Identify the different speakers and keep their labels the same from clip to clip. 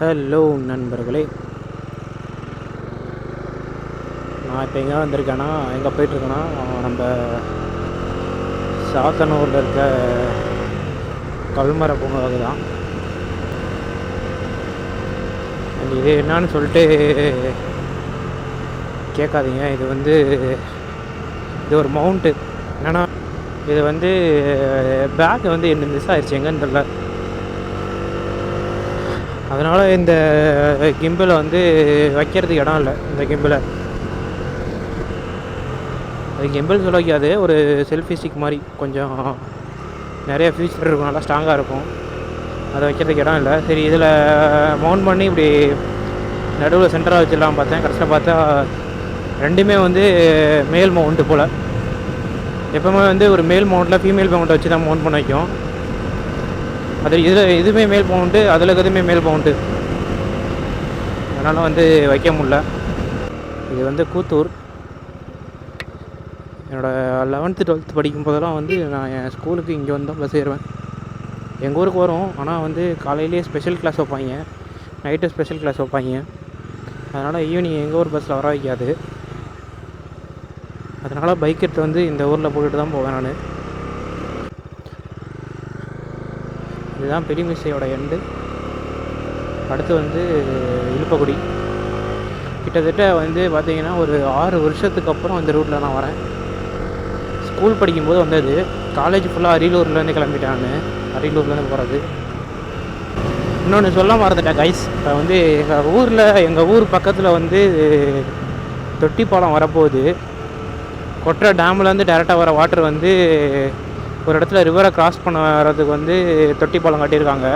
Speaker 1: Hello நண்பர்களே. நான் இப்போ எங்கே வந்திருக்கேன்னா எங்கே போயிட்டுருக்கேன்னா நம்ம சாத்தனூரில் இருக்க கல்மர பூங்காவுக்கு தான். இது என்னன்னு சொல்லிட்டு கேட்காதீங்க. இது வந்து இது ஒரு மவுண்ட்டு என்னென்னா இது வந்து பேக் வந்து என்ன மிஸ் ஆயிடுச்சு எங்கன்னு தெரில அதனால் இந்த கிம்பிளை வந்து வைக்கிறதுக்கு இடம் இல்லை இந்த கிம்பிளை அது கிம்பிள் சொல்ல வைக்காது ஒரு செல்ஃபி ஸ்டிக் மாதிரி கொஞ்சம் நிறைய ஃபியூச்சர் இருக்கும் நல்லா ஸ்ட்ராங்காக இருக்கும். அதை வைக்கிறதுக்கு இடம் இல்லை. சரி இதில் மவுண்ட் பண்ணி இப்படி நடுவில் சென்டராக வச்சிடலாம் பார்த்தேன். கடைசியில் பார்த்தா ரெண்டுமே வந்து மேல் மவுண்ட்டு போல். எப்போவுமே வந்து ஒரு மேல் மவுண்ட்டில் ஃபீமேல் மவுண்ட்டை வச்சு தான் மவுண்ட் பண்ண வைக்கும். அது இதில் இதுவுமே மேல் மவுண்ட்டு அதில் இருக்கிறதுமே மேல் மவுண்ட்டு அதனால் வந்து வைக்க முடில இது வந்து கூத்தூர். என்னோடய லெவன்த்து டுவெல்த்து படிக்கும் போதெல்லாம் வந்து நான் என் ஸ்கூலுக்கு இங்கே வந்து தான் ஏறுவேன் எங்கள் ஊருக்கு வரும். ஆனால் வந்து காலையிலேயே ஸ்பெஷல் கிளாஸ் வைப்பாங்க. நைட்டு ஸ்பெஷல் கிளாஸ் வைப்பாங்க. அதனால் ஈவினிங் எங்கள் ஊர் பஸ்ஸில் வர வைக்காது. அதனால் பைக் எடுத்து வந்து இந்த ஊரில் போட்டுட்டு தான் போவேன் நான். இதுதான் பெரியமிசையோட எண்டு அடுத்து வந்து இழுப்பகுடி கிட்டத்தட்ட வந்து பார்த்திங்கன்னா ஒரு ஆறு வருஷத்துக்கு அப்புறம் இந்த ரூட்டில் நான் வரேன். ஸ்கூல் படிக்கும்போது வந்தது. காலேஜ் ஃபுல்லாக அரியலூர்லேருந்து கிளம்பிட்டேன். நான் அரியலூர்லேருந்து போகிறது இன்னொன்று சொல்ல மறந்துட்டேன் கைஸ் இப்போ வந்து எங்கள் ஊரில் எங்கள் ஊர் பக்கத்தில் வந்து தொட்டிப்பாலம் வரப்போகுது. கொட்டுற டேம்லேருந்து டேரெக்டாக வர வாட்டர் வந்து ஒரு இடத்துல ரிவரை கிராஸ் பண்ண வர்றதுக்கு வந்து தொட்டி பாலம் கட்டியிருக்காங்க.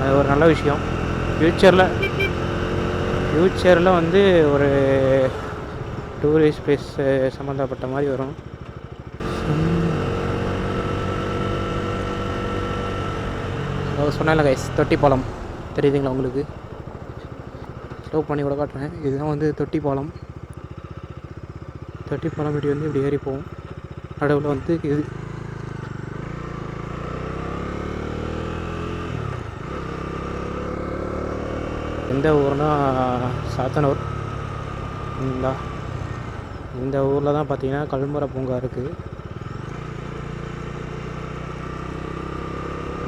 Speaker 1: அது ஒரு நல்ல விஷயம். ஃப்யூச்சரில் ஃப்யூச்சரில் வந்து ஒரு டூரிஸ்ட் பிளேஸ் சம்மந்தப்பட்ட மாதிரி வரும். சொன்னேன்ல கைஸ் தொட்டிப்பாலம் தெரியுதுங்களா உங்களுக்கு? ஸ்லோ பண்ணி கூட காட்டுறேன். இதுதான் வந்து தொட்டி பாலம். தொட்டி பாலம் இப்படி வந்து இப்படி ஏறி போகும் நடுவில் வந்து இது. எந்த ஊர்னா சாத்தனூர். இந்த. இந்த ஊரில் தான் பார்த்தீங்கன்னா கல்முறை பூங்கா இருக்குது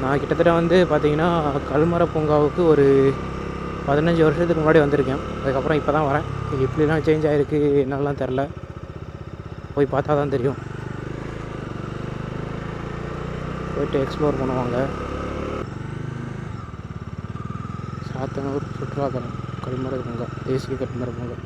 Speaker 1: நான் கிட்டத்தட்ட வந்து பார்த்தீங்கன்னா கல்மர பூங்காவுக்கு ஒரு பதினஞ்சு வருஷத்துக்கு முன்னாடி வந்திருக்கேன். அதுக்கப்புறம் இப்போ தான் வரேன். இப்படிலாம் சேஞ்ச் ஆகிருக்கு என்னெல்லாம் தெரில போய் பார்த்தா தான் தெரியும். போயிட்டு எக்ஸ்ப்ளோர் பண்ணுவாங்க. சாத்தனூர் சுற்றுலாத்தலம் கல்மர பூங்கா தேசிய கல்மர பூங்கா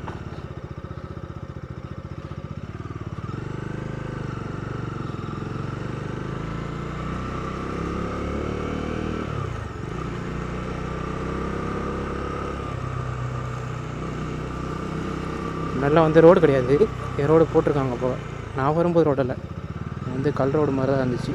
Speaker 1: நல்லா வந்து ரோடு கிடையாது. என் ரோடு போட்டிருக்காங்க இப்போ நான் வரும்போது ரோடு இல்லை வந்து கல் ரோடு மாதிரி தான் இருந்துச்சு.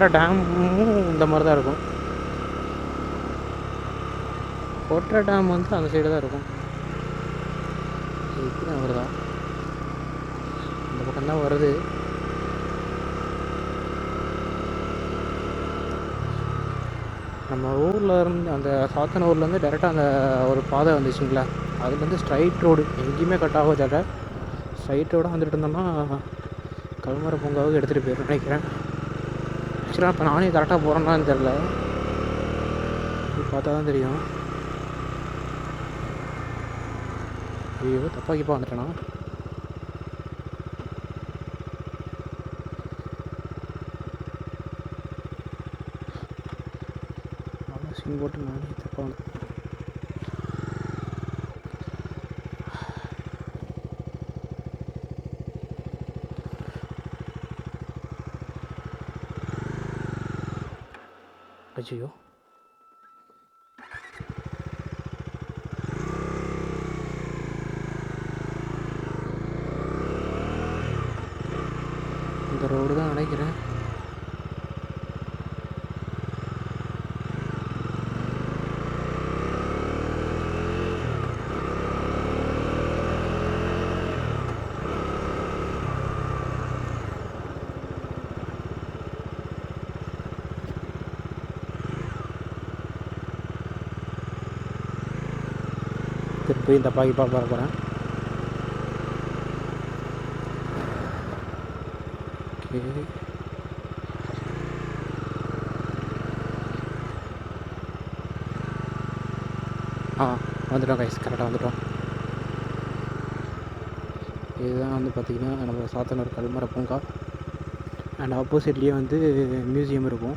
Speaker 1: கொற்ற டேமும் இந்த மாதிரி தான் இருக்கும். கொற்ற டேம் வந்து அந்த சைடு தான் இருக்கும். இப்படி தான் வருதா இந்த பக்கம் தான் வருது. நம்ம ஊரில் இருந்து அந்த சாத்தனூர்லேருந்து டேரெக்டாக அந்த ஒரு பாதை வந்துச்சுங்களா? அதுலேருந்து ஸ்ட்ரைட் ரோடு எங்கேயுமே கட் ஆக ஸ்ட்ரைட் ரோடாக வந்துட்டு இருந்தோம்னா கல்மர பூங்காவுக்கு எடுத்துகிட்டு போயிடும் நினைக்கிறேன். ஆக்சுவலாக இப்போ நானே கரெக்டாக போகிறேன்னான்னு தெரில பார்த்தா தான் தெரியும். ஐயோ தப்பாக்கிப்பா வந்துட்டேனா? சீன் போட்டு நானே தப்பாக வந்து ஐயோ இந்த ரோடு தான் நினைக்கிறேன் போய் இந்த பாக்கி பார்க்க போகிறேன் ஓகே ஆ வந்துட்டோம் கைஸ் கரெக்டாக வந்துட்டோம். இதுதான் வந்து பார்த்திங்கன்னா நம்ம சாத்தனூர் கல்மர பூங்கா. அண்ட் ஆப்போசிட்லேயே வந்து மியூசியம் இருக்கும்.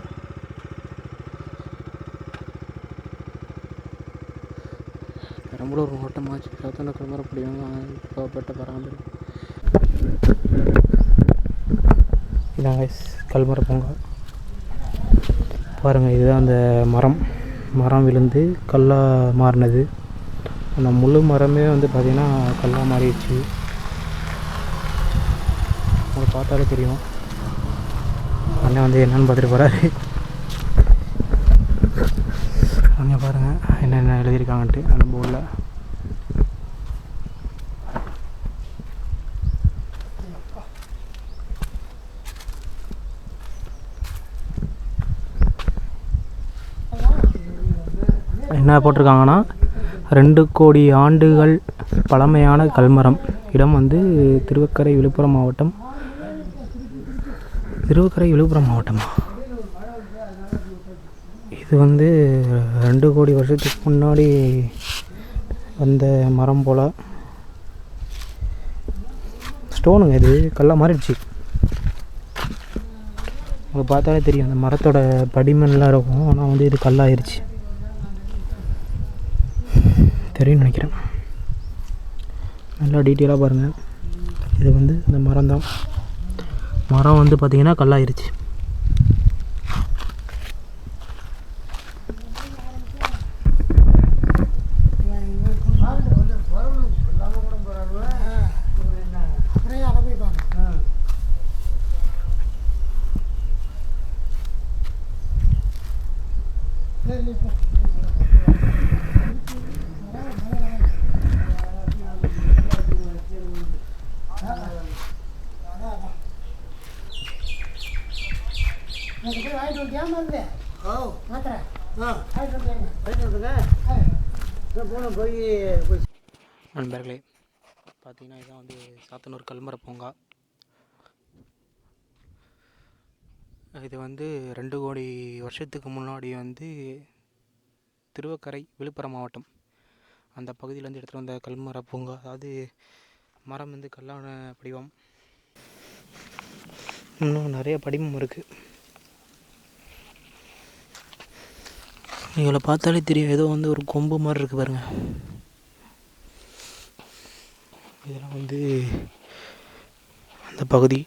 Speaker 1: பெரம்பலூர் மாவட்டமாச்சு சாத்தனூர் பிடிவாங்க புடிவாங்க பராமரி இதான் கைஸ் கல்மர பூங்கா பாருங்கள் இதுதான் அந்த மரம். மரம் விழுந்து கல்லாக மாறினது. அந்த முழு மரமே வந்து பார்த்திங்கன்னா கல்லாக மாறிடுச்சு. உங்களுக்கு பார்த்தாலே தெரியும். அண்ணன் வந்து என்னன்னு பார்த்துட்டு போகிறாரு அங்கே பாருங்கள் என்னென்ன எழுதியிருக்காங்கன்ட்டு. அந்த போர்டில் என்ன போட்டிருக்காங்கன்னா ரெண்டு கோடி ஆண்டுகள் பழமையான கல்மரம். இடம் வந்து திருவக்கரை விழுப்புரம் மாவட்டம். திருவக்கரை விழுப்புரம் மாவட்டமா? இது வந்து ரெண்டு கோடி வருஷத்துக்கு முன்னாடி வந்த மரம் போல். ஸ்டோனுங்க இது கல்லாக மாறிடுச்சு. உங்களுக்கு பார்த்தாலே தெரியும் அந்த மரத்தோட படிமன்லாம் இருக்கும். ஆனால் வந்து இது கல்லாயிருச்சு. தெரியும்னு நினைக்கிறேன். நல்லா டீட்டெயிலாக பாருங்கள் இது வந்து இந்த மரம் தான் மரம் வந்து பார்த்திங்கன்னா கல்லாயிருச்சு. நண்பர்களே பார்த்தீங்கன்னா இதான் வந்து சாத்தனூர் கல்மர பூங்கா இது வந்து ரெண்டு கோடி வருஷத்துக்கு முன்னாடி வந்து திருவக்கரை விழுப்புரம் மாவட்டம் அந்த பகுதியிலேருந்து எடுத்துகிட்டு வந்த கல்மர பூங்கா அதாவது மரம் வந்து கல்லான படிவம் இன்னும் நிறைய படிமம் இருக்குது இவளை பார்த்தாலே தெரியும். ஏதோ வந்து ஒரு கொம்பு மாதிரி இருக்குது பாருங்க. இதெல்லாம் வந்து அந்த பகுதி.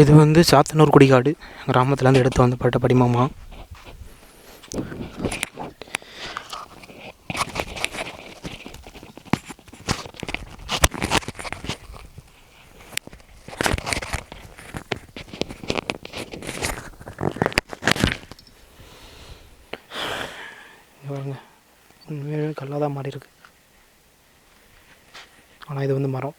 Speaker 1: இது வந்து சாத்தனூர் குடிகாடு. கிராமத்துலேருந்து எடுத்து வந்து பட்ட படிமமா. கல்லாக தான் மாறி இருக்கு ஆனால் இது வந்து மரம்.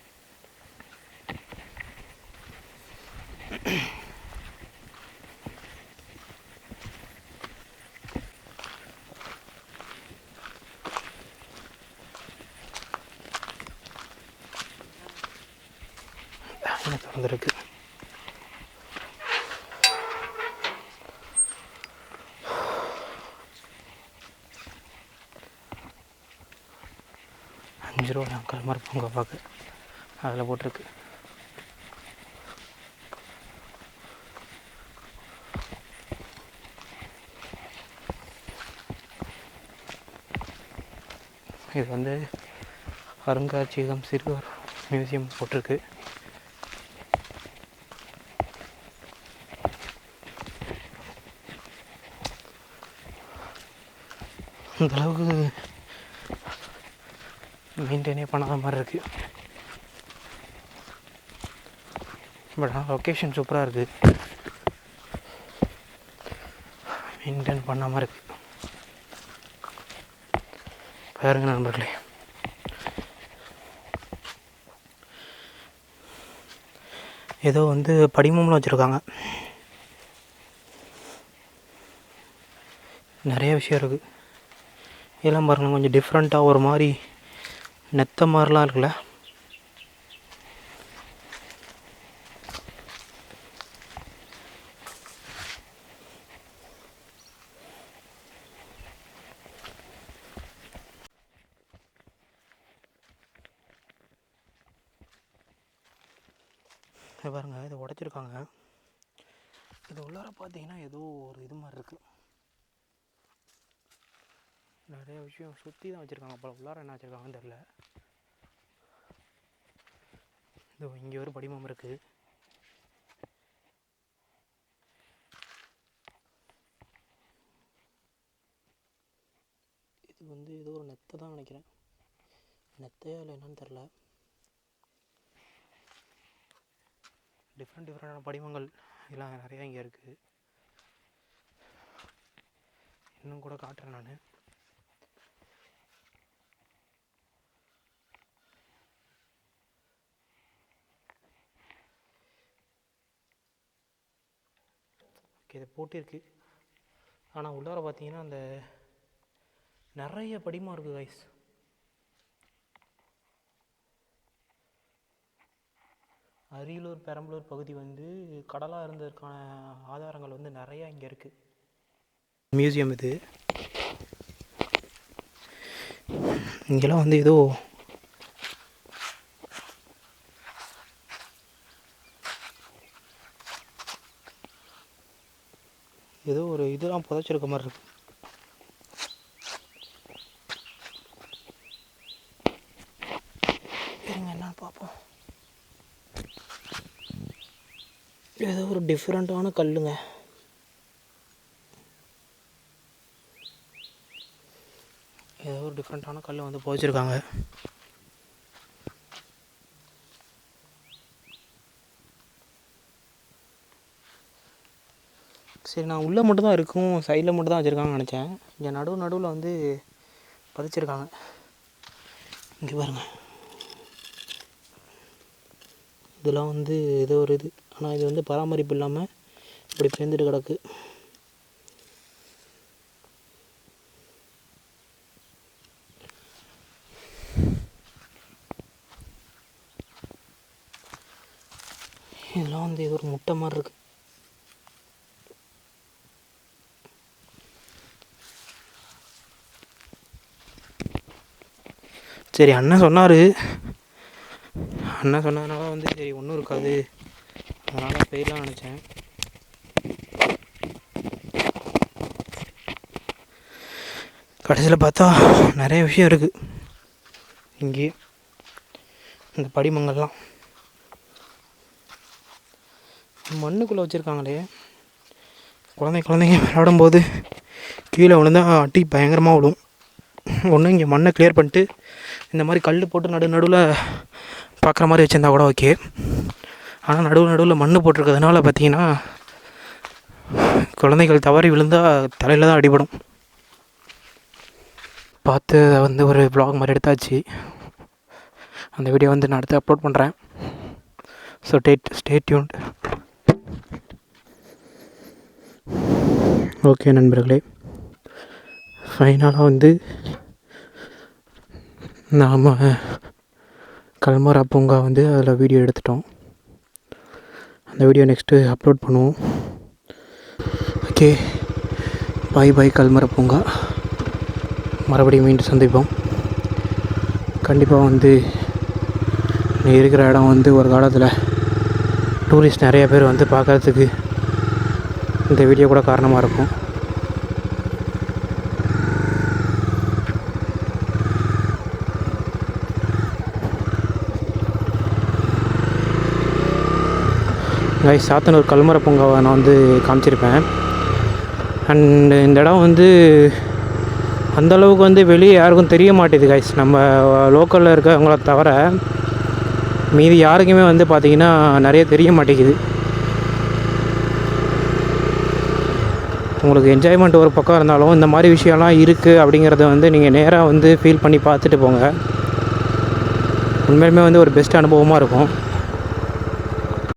Speaker 1: என்ன திறந்துருக்கு. அஞ்சு ரூபா அங்கிள் பொங்க பார்க்க அதில் போட்டிருக்கு. இது வந்து அருங்காட்சியகம் சிறுவர் மியூசியம் போட்டிருக்கு. அந்தளவுக்கு மெயின்டைனே பண்ணாத மாதிரி இருக்குது பட் ஆனால் லொக்கேஷன் சூப்பராக இருக்குது மெயின்டைன் பண்ண மாதிரி இருக்குது பாருங்கள் நண்பர்களே. ஏதோ வந்து படிமம்லாம் வச்சுருக்காங்க. நிறைய விஷயம் இருக்குது இதெல்லாம் பாருங்கள் கொஞ்சம் டிஃப்ரெண்ட்டாக ஒரு மாதிரி நெத்த மாதிரிலாம் இருக்குல்ல? பாருங்க இதை உடைச்சிருக்காங்க. இது உள்ளார பார்த்தீங்கன்னா ஏதோ ஒரு இது மாதிரி இருக்குது நிறைய விஷயம் சுற்றி தான் வச்சுருக்காங்க போல். உள்ளார என்ன வச்சுருக்காங்கன்னு தெரில இதோ இங்கே ஒரு படிமம் இருக்குது இது வந்து ஏதோ ஒரு நெத்தை தான் நினைக்கிறேன். நெத்தையா இல்லை என்னன்னு தெரில டிஃப்ரெண்ட் டிஃப்ரெண்டான படிமங்கள் எல்லாம் நிறையா இங்கே இருக்குது இன்னும் கூட காட்டுறேன் நான். ஓகே இது போட்டிருக்கு. ஆனால் உள்ளார பார்த்தீங்கன்னா அந்த நிறைய படிமா இருக்குது கைஸ் அரியலூர் பெரம்பலூர் பகுதி வந்து கடலாக இருந்ததற்கான ஆதாரங்கள் வந்து நிறையா இங்கே இருக்குது மியூசியம் இது. இங்கெல்லாம் வந்து ஏதோ ஒரு புதைச்சிருக்க மாதிரி இருக்கு. இருங்க என்னன்னு பார்ப்போம். ஏதோ ஒரு டிஃப்ரெண்ட்டான கல்லுங்க. ஏதோ ஒரு டிஃப்ரெண்ட்டான கல் வந்து புதைச்சிருக்காங்க. சரி நான் உள்ளே மட்டும் தான் இருக்கும். சைடில் மட்டும் தான் வச்சுருக்காங்கன்னு நினச்சேன். இங்கே நடுவு நடுவில் வந்து பதிச்சிருக்காங்க. இங்கே பாருங்கள் இதெல்லாம் வந்து ஏதோ ஒரு இது. ஆனால் இது வந்து பராமரிப்பு இல்லாமல் இப்படி பேர்ந்துட்டு கிடக்கு. இதெல்லாம் வந்து இது ஒரு முட்டை மாதிரி இருக்குது சரி அண்ணன் சொன்னார். அண்ணன் சொன்னதுனால வந்து சரி ஒன்றும் இருக்காது. அதனால் போயிடலாம் நினச்சேன். கடைசியில் பார்த்தா நிறைய விஷயம் இருக்குது இங்கே இந்த படிமங்கள்லாம். மண்ணுக்குள்ளே வச்சுருக்காங்களே. குழந்தை குழந்தைங்க விளையாடும்போது கீழே விழுந்தா அட்டி பயங்கரமாக விழும். ஒன்று இங்கே மண்ணை கிளியர் பண்ணிட்டு இந்த மாதிரி கல் போட்டு நடு நடுவில் பார்க்குற மாதிரி வச்சுருந்தா கூட ஓகே ஆனால் நடுவு நடுவில் மண் போட்டிருக்கிறதுனால பார்த்தீங்கன்னா குழந்தைகள் தவறி விழுந்தால் தலையில் தான் அடிபடும். பார்த்து அதை வந்து ஒரு ப்ளாக் மாதிரி எடுத்தாச்சு. அந்த வீடியோ வந்து நான் அடுத்து அப்லோட் பண்ணுறேன் so that stay tuned okay நண்பர்களே. ஃபைனலாக வந்து நாம் கல்மரா பூங்கா வந்து அதில் வீடியோ எடுத்துட்டோம். அந்த வீடியோ நெக்ஸ்ட்டு அப்லோட் பண்ணுவோம். ஓகே பாய் பாய் கல்மர பூங்கா. மறுபடியும் மீண்டும் சந்திப்போம். கண்டிப்பாக வந்து நீ இருக்கிற இடம் வந்து ஒரு காலத்தில் டூரிஸ்ட் நிறைய பேர் வந்து பார்க்கறதுக்கு இந்த வீடியோ கூட காரணமாக இருக்கும். கை சாத்தனூர் கல்மர பூங்காவை நான் வந்து காமிச்சிருப்பேன். அண்ட் இந்த இடம் வந்து அந்த அளவுக்கு வந்து வெளியே யாருக்கும் தெரிய மாட்டேது கைஸ் நம்ம லோக்கலில் இருக்கவங்கள தவிர மீதி யாருக்குமே வந்து பார்த்திங்கன்னா நிறைய தெரிய மாட்டேங்குது. உங்களுக்கு என்ஜாய்மெண்ட் ஒரு பக்கம் இருந்தாலும் இந்த மாதிரி விஷயம்லாம் இருக்குது அப்படிங்கிறத வந்து நீங்கள் நேராக வந்து ஃபீல் பண்ணி பார்த்துட்டு போங்க. உண்மையிலுமே வந்து ஒரு பெஸ்ட் அனுபவமாக இருக்கும்.